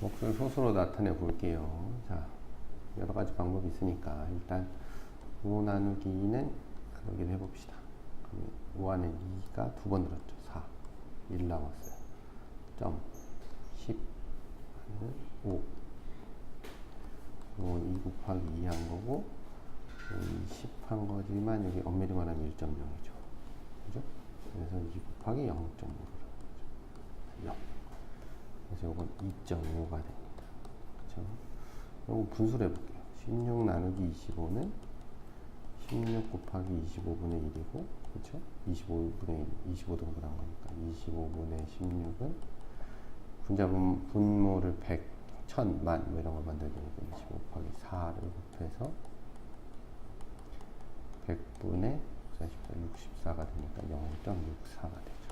몫을 소수로 나타내 볼게요. 자, 여러 가지 방법이 있으니까 일단 5 나누기 2는 나누기를 해봅시다. 그러면 5 안에 2가 두 번 들었죠. 4. 1 남았어요. 점 10 5 이건 2 곱하기 2 한 거고 20 한 거지만 여기 엄밀히만 하면 1.0이죠. 그죠? 그래서 2 곱하기 0.5를 하는 거죠. 0. 그래서 이건 2.5가 됩니다. 그렇죠? 이거 분수를 해볼게요. 16 나누기 25는 16 곱하기 25분의 1이고, 그렇죠? 25분의 1, 25등분 한 거니까 25분의 16은 분자분 분모를 100, 1000, 만, 뭐 이런 걸 만들게 되니까 25 곱하기 4를 곱해서 100분의 44, 64가 되니까 0.64가 되죠.